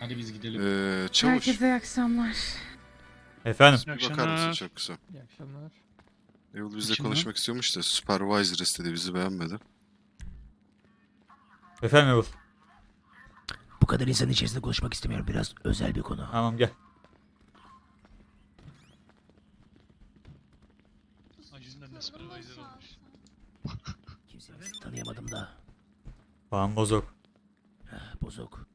Hadi biz gidelim. Ee, çavuş. Herkese iyi akşamlar. Efendim. Bir bakar mısın çok kısa? İyi akşamlar. Evil bizle konuşmak istiyormuş da supervisor istedi bizi beğenmedi. Efendim Evil. Bu kadar insanın içerisinde konuşmak istemiyorum. Biraz özel bir konu. Tamam gel. Acizinden de supervisor olmuş. Kimsenizi tanıyamadım da. Bağım bozuk. Ha, bozuk.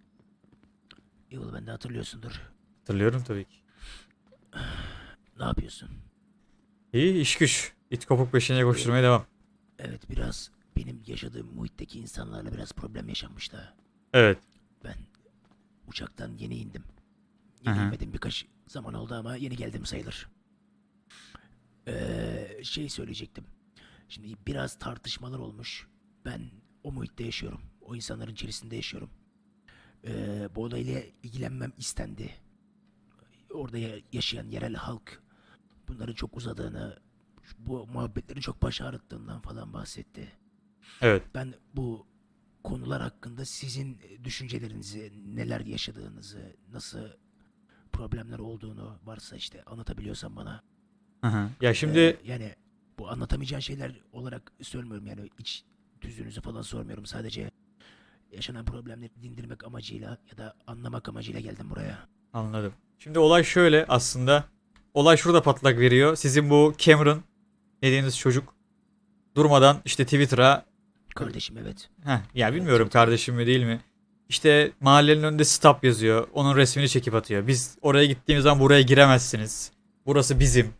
Evil bende hatırlıyorsundur. Hatırlıyorum tabii ki. Ne yapıyorsun? İyi iş güç. İt kopuk peşine koşturmaya devam. Evet biraz benim yaşadığım muhitteki insanlarla biraz problem yaşanmış da. Evet. Ben uçaktan yeni indim. Hı Yeni hı. inmedim birkaç zaman oldu ama yeni geldim sayılır. Ee, şey söyleyecektim. Şimdi biraz tartışmalar olmuş. Ben o muhitte yaşıyorum. O insanların içerisinde yaşıyorum. Ee, bu olayla ilgilenmem istendi. Orada ya- yaşayan yerel halk bunların çok uzadığını, bu muhabbetlerin çok baş ağrıttığından falan bahsetti. Evet. Ben bu konular hakkında sizin düşüncelerinizi, neler yaşadığınızı, nasıl problemler olduğunu varsa işte anlatabiliyorsan bana. Hı hı. Ya şimdi Ee, yani bu anlatamayacağın şeyler olarak söylemiyorum yani iç düzünüzü falan sormuyorum. Sadece yaşanan problemleri dindirmek amacıyla ya da anlamak amacıyla geldim buraya. anladım. Şimdi olay şöyle aslında. Olay şurada patlak veriyor. Sizin bu Cameron dediğiniz çocuk durmadan işte Twitter'a Kardeşim evet. Heh, ya bilmiyorum kardeşim mi değil mi? İşte mahallenin önünde stop yazıyor. Onun resmini çekip atıyor. Biz oraya gittiğimiz zaman buraya giremezsiniz. Burası bizim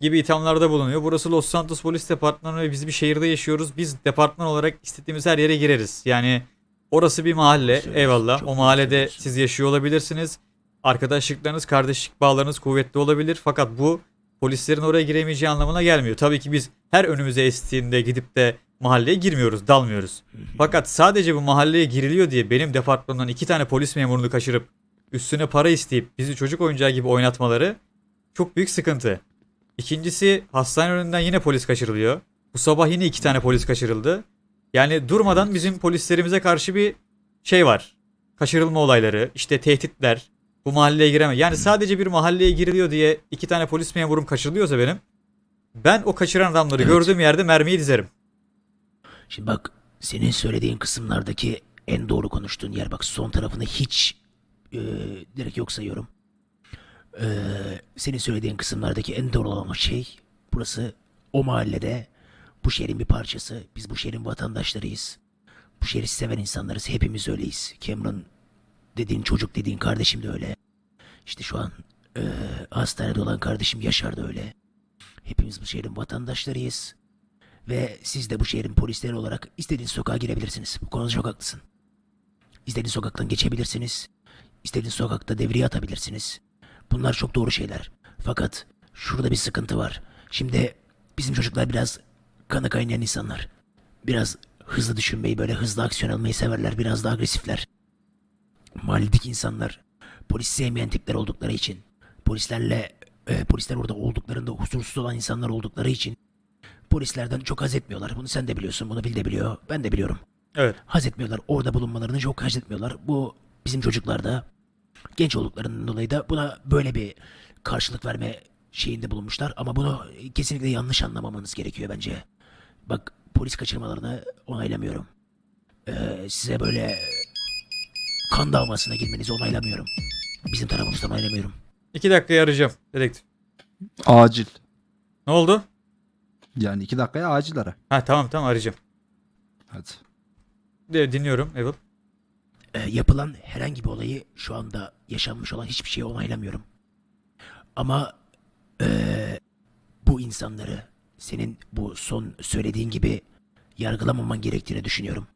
gibi ithamlarda bulunuyor. Burası Los Santos Polis Departmanı ve biz bir şehirde yaşıyoruz. Biz departman olarak istediğimiz her yere gireriz. Yani orası bir mahalle. Eyvallah. O mahallede siz yaşıyor olabilirsiniz. Arkadaşlıklarınız, kardeşlik bağlarınız kuvvetli olabilir. Fakat bu polislerin oraya giremeyeceği anlamına gelmiyor. Tabii ki biz her önümüze estiğinde gidip de mahalleye girmiyoruz, dalmıyoruz. Fakat sadece bu mahalleye giriliyor diye benim departmandan iki tane polis memurunu kaçırıp üstüne para isteyip bizi çocuk oyuncağı gibi oynatmaları çok büyük sıkıntı. İkincisi hastane önünden yine polis kaçırılıyor. Bu sabah yine iki tane polis kaçırıldı. Yani durmadan bizim polislerimize karşı bir şey var. Kaçırılma olayları, işte tehditler. Bu mahalleye gireme. Yani sadece bir mahalleye giriliyor diye iki tane polis memurum kaçırılıyorsa benim ben o kaçıran adamları Evet. gördüğüm yerde mermiyi dizerim. Şimdi bak senin söylediğin kısımlardaki en doğru konuştuğun yer bak son tarafını hiç e, direkt yok sayıyorum. E, senin söylediğin kısımlardaki en doğru olan şey burası o mahallede bu şehrin bir parçası. Biz bu şehrin vatandaşlarıyız. Bu şehri seven insanlarız. Hepimiz öyleyiz. Cameron dediğin çocuk dediğin kardeşim de öyle. İşte şu an e, hastanede olan kardeşim Yaşar da öyle. Hepimiz bu şehrin vatandaşlarıyız. Ve siz de bu şehrin polisleri olarak istediğiniz sokağa girebilirsiniz. Bu konuda çok haklısın. İstediğiniz sokaktan geçebilirsiniz. İstediğiniz sokakta devriye atabilirsiniz. Bunlar çok doğru şeyler. Fakat şurada bir sıkıntı var. Şimdi bizim çocuklar biraz kanı kaynayan insanlar. Biraz hızlı düşünmeyi, böyle hızlı aksiyon almayı severler. Biraz da agresifler. Mahalledeki insanlar polis sevmeyen tipler oldukları için, polislerle e, polisler orada olduklarında huzursuz olan insanlar oldukları için polislerden çok haz etmiyorlar. Bunu sen de biliyorsun, bunu Bil de biliyor, ben de biliyorum. Evet. Haz etmiyorlar, orada bulunmalarını çok haz etmiyorlar. Bu bizim çocuklar da genç olduklarından dolayı da buna böyle bir karşılık verme şeyinde bulunmuşlar. Ama bunu kesinlikle yanlış anlamamanız gerekiyor bence. Bak polis kaçırmalarını onaylamıyorum. Ee, size böyle kan davasına girmenizi onaylamıyorum. Bizim tarafımızdan onaylamıyorum. İki dakikaya arayacağım dedektif. Acil. Ne oldu? Yani iki dakikaya acil ara. Ha tamam tamam arayacağım. Hadi. De, dinliyorum Evil. Ee, yapılan herhangi bir olayı şu anda yaşanmış olan hiçbir şeyi onaylamıyorum. Ama ee, bu insanları senin bu son söylediğin gibi yargılamaman gerektiğini düşünüyorum.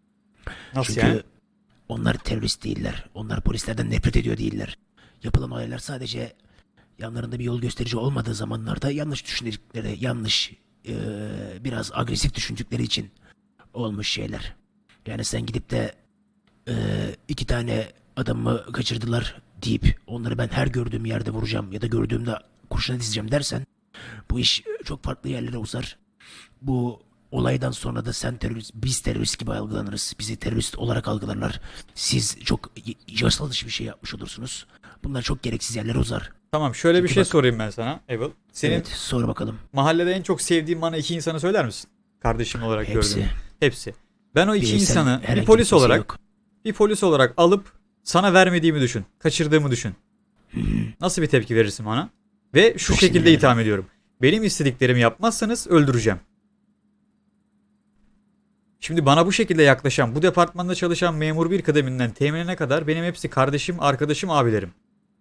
Nasıl Çünkü yani? onlar terörist değiller. Onlar polislerden nefret ediyor değiller. Yapılan olaylar sadece yanlarında bir yol gösterici olmadığı zamanlarda yanlış düşündükleri, yanlış eee, biraz agresif düşündükleri için olmuş şeyler. Yani sen gidip de eee, iki tane adamı kaçırdılar deyip onları ben her gördüğüm yerde vuracağım ya da gördüğümde kurşuna dizeceğim dersen bu iş çok farklı yerlere uzar. Bu olaydan sonra da sen terörist, biz terörist gibi algılanırız. Bizi terörist olarak algılarlar. Siz çok y- yasal dışı bir şey yapmış olursunuz. Bunlar çok gereksiz yerlere uzar. Tamam şöyle bir şey bak- sorayım ben sana Evil. Senin Evet sor bakalım. mahallede en çok sevdiğin bana iki insanı söyler misin? Kardeşim olarak Hepsi. gördüğün. Hepsi. Ben o iki Bireysel insanı bir herhangi polis kimse olarak yok. bir polis olarak alıp sana vermediğimi düşün. Kaçırdığımı düşün. Nasıl bir tepki verirsin bana? Ve şu Çok şekilde sinirlenirim. itham ediyorum. Benim istediklerimi yapmazsanız öldüreceğim. Şimdi bana bu şekilde yaklaşan, bu departmanda çalışan memur bir kıdeminden teminine kadar benim hepsi kardeşim, arkadaşım, abilerim.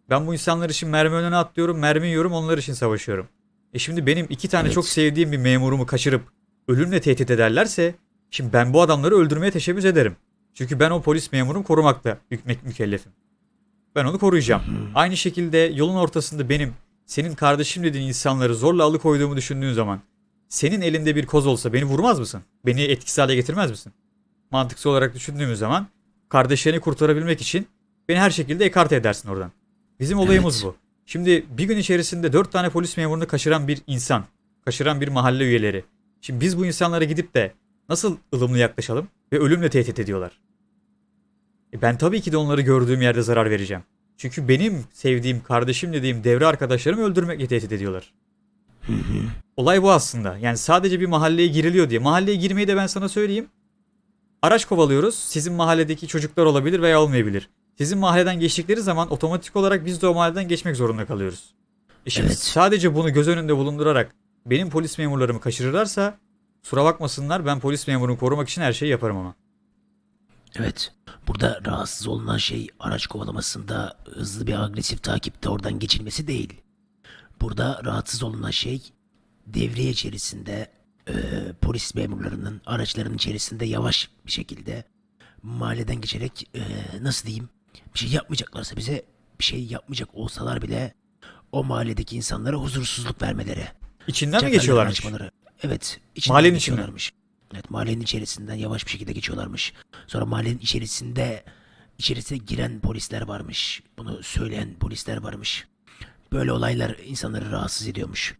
Ben bu insanlar için mermi önüne atlıyorum, mermi yiyorum, onlar için savaşıyorum. E şimdi benim iki tane Evet. çok sevdiğim bir memurumu kaçırıp ölümle tehdit ederlerse, şimdi ben bu adamları öldürmeye teşebbüs ederim. Çünkü ben o polis memurum korumakla hükmek mükellefim. Ben onu koruyacağım. Aynı şekilde yolun ortasında benim senin kardeşim dediğin insanları zorla alıkoyduğumu düşündüğün zaman senin elinde bir koz olsa beni vurmaz mısın? Beni etkisiz hale getirmez misin? Mantıksal olarak düşündüğümüz zaman kardeşlerini kurtarabilmek için beni her şekilde ekarte edersin oradan. Bizim olayımız Evet. bu. Şimdi bir gün içerisinde dört tane polis memurunu kaçıran bir insan, kaçıran bir mahalle üyeleri. Şimdi biz bu insanlara gidip de nasıl ılımlı yaklaşalım ve ölümle tehdit ediyorlar. E ben tabii ki de onları gördüğüm yerde zarar vereceğim. Çünkü benim sevdiğim, kardeşim dediğim devre arkadaşlarımı öldürmekle tehdit ediyorlar. Olay bu aslında. Yani sadece bir mahalleye giriliyor diye. Mahalleye girmeyi de ben sana söyleyeyim. Araç kovalıyoruz. Sizin mahalledeki çocuklar olabilir veya olmayabilir. Sizin mahalleden geçtikleri zaman otomatik olarak biz de o mahalleden geçmek zorunda kalıyoruz. E şimdi Evet. sadece bunu göz önünde bulundurarak benim polis memurlarımı kaçırırlarsa kusura bakmasınlar ben polis memurunu korumak için her şeyi yaparım ama. Evet. Burada rahatsız olunan şey araç kovalamasında hızlı bir agresif takipte oradan geçilmesi değil. Burada rahatsız olunan şey devriye içerisinde e, polis memurlarının araçlarının içerisinde yavaş bir şekilde mahalleden geçerek e, nasıl diyeyim bir şey yapmayacaklarsa bize bir şey yapmayacak olsalar bile o mahalledeki insanlara huzursuzluk vermeleri. İçinden mi geçiyorlarmış? Evet. içinden Mahallenin içinden. Evet mahallenin içerisinden yavaş bir şekilde geçiyorlarmış. Sonra mahallenin içerisinde içerisine giren polisler varmış. Bunu söyleyen polisler varmış. Böyle olaylar insanları rahatsız ediyormuş.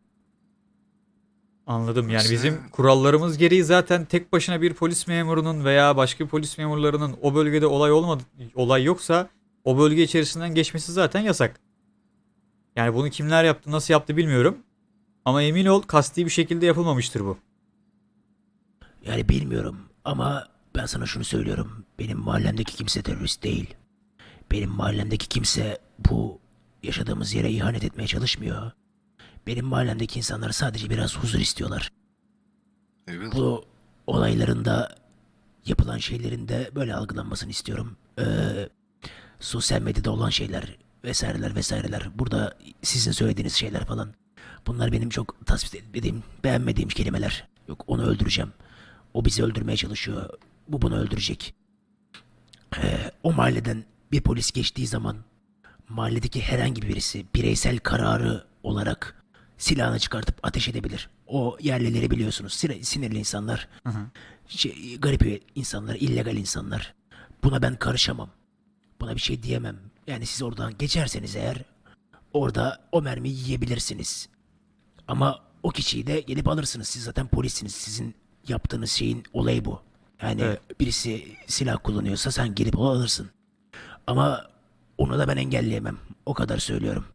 Anladım. Yani bizim kurallarımız gereği zaten tek başına bir polis memurunun veya başka polis memurlarının o bölgede olay olmadı olay yoksa o bölge içerisinden geçmesi zaten yasak. Yani bunu kimler yaptı, nasıl yaptı bilmiyorum. Ama emin ol kasti bir şekilde yapılmamıştır bu. Yani bilmiyorum ama ben sana şunu söylüyorum. Benim mahallemdeki kimse terörist değil. Benim mahallemdeki kimse bu yaşadığımız yere ihanet etmeye çalışmıyor. Benim mahallemdeki insanlar sadece biraz huzur istiyorlar. Evil. bu olaylarında yapılan şeylerin de böyle algılanmasını istiyorum. Ee, sosyal medyada olan şeyler vesaireler vesaireler. Burada sizin söylediğiniz şeyler falan. Bunlar benim çok tasvip etmediğim, beğenmediğim kelimeler. Yok onu öldüreceğim. O bizi öldürmeye çalışıyor. Bu bunu öldürecek. Ee, o mahalleden bir polis geçtiği zaman mahalledeki herhangi birisi bireysel kararı olarak silahını çıkartıp ateş edebilir. O yerlileri biliyorsunuz. Sinir- Sinirli insanlar. Hı hı. Şey, garip insanlar, illegal insanlar. Buna ben karışamam. Buna bir şey diyemem. Yani siz oradan geçerseniz eğer orada o mermiyi yiyebilirsiniz. Ama o kişiyi de gelip alırsınız. Siz zaten polissiniz. Sizin yaptığınız şeyin olayı bu. Yani Evet. birisi silah kullanıyorsa sen gelip onu alırsın. Ama onu da ben engelleyemem. O kadar söylüyorum.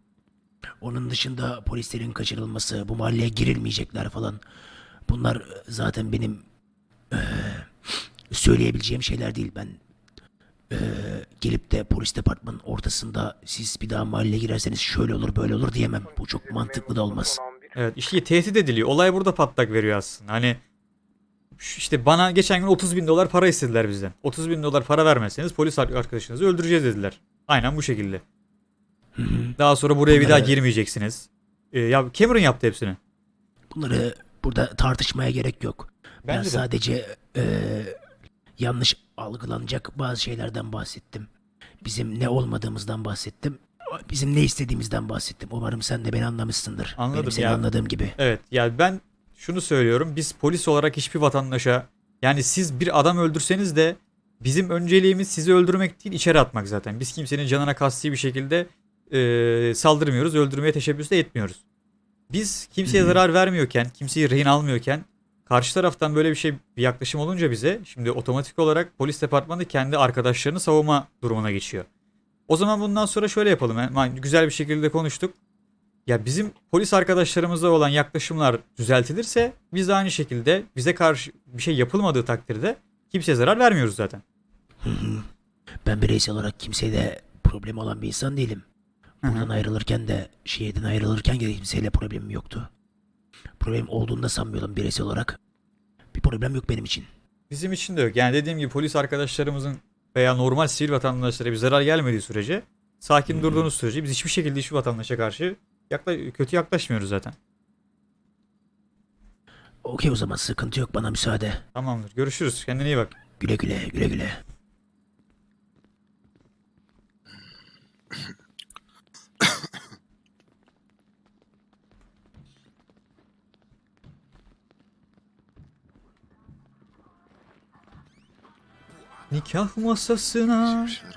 Onun dışında polislerin kaçırılması, bu mahalleye girilmeyecekler falan. Bunlar zaten benim eee, söyleyebileceğim şeyler değil. Ben eee, gelip de polis departmanın ortasında siz bir daha mahalleye girerseniz şöyle olur böyle olur diyemem. Bu çok mantıklı da olmaz. Evet işte tehdit ediliyor. Olay burada patlak veriyor aslında. Hani işte bana geçen gün 30 bin dolar para istediler bizden. 30 bin dolar para vermezseniz polis ar- arkadaşınızı öldüreceğiz dediler. Aynen bu şekilde. Daha sonra buraya bir daha girmeyeceksiniz. Ee, ya Cameron yaptı hepsini. Bunları burada tartışmaya gerek yok. ben Bence de. sadece eee, yanlış algılanacak bazı şeylerden bahsettim. Bizim ne olmadığımızdan bahsettim. Bizim ne istediğimizden bahsettim. Umarım sen de beni anlamışsındır. Anladım Benim seni ya. anladığım gibi. Evet yani ben şunu söylüyorum. Biz polis olarak hiçbir vatandaşa yani siz bir adam öldürseniz de bizim önceliğimiz sizi öldürmek değil içeri atmak zaten. Biz kimsenin canına kasti bir şekilde e, saldırmıyoruz. Öldürmeye teşebbüs de etmiyoruz. Biz kimseye zarar vermiyorken, kimseyi rehin almıyorken karşı taraftan böyle bir şey bir yaklaşım olunca bize şimdi otomatik olarak polis departmanı kendi arkadaşlarını savunma durumuna geçiyor. O zaman bundan sonra şöyle yapalım. Yani güzel bir şekilde konuştuk. Ya bizim polis arkadaşlarımızla olan yaklaşımlar düzeltilirse biz de aynı şekilde bize karşı bir şey yapılmadığı takdirde kimseye zarar vermiyoruz zaten. Ben bireysel olarak kimseyle problem olan bir insan değilim. Hı hı. Buradan ayrılırken de şehirden ayrılırken de kimseyle problemim yoktu. Problem olduğunu da sanmıyorum bireysel olarak. Bir problem yok benim için. Bizim için de yok. Yani dediğim gibi polis arkadaşlarımızın veya normal sivil vatandaşlara bir zarar gelmediği sürece, sakin durduğunuz sürece biz hiçbir şekilde hiçbir vatandaşa karşı yakla- kötü yaklaşmıyoruz zaten. Okey o zaman sıkıntı yok bana müsaade. Tamamdır. Görüşürüz. Kendine iyi bak. Güle güle güle güle. Nikah masasına Bir şeyler oldu.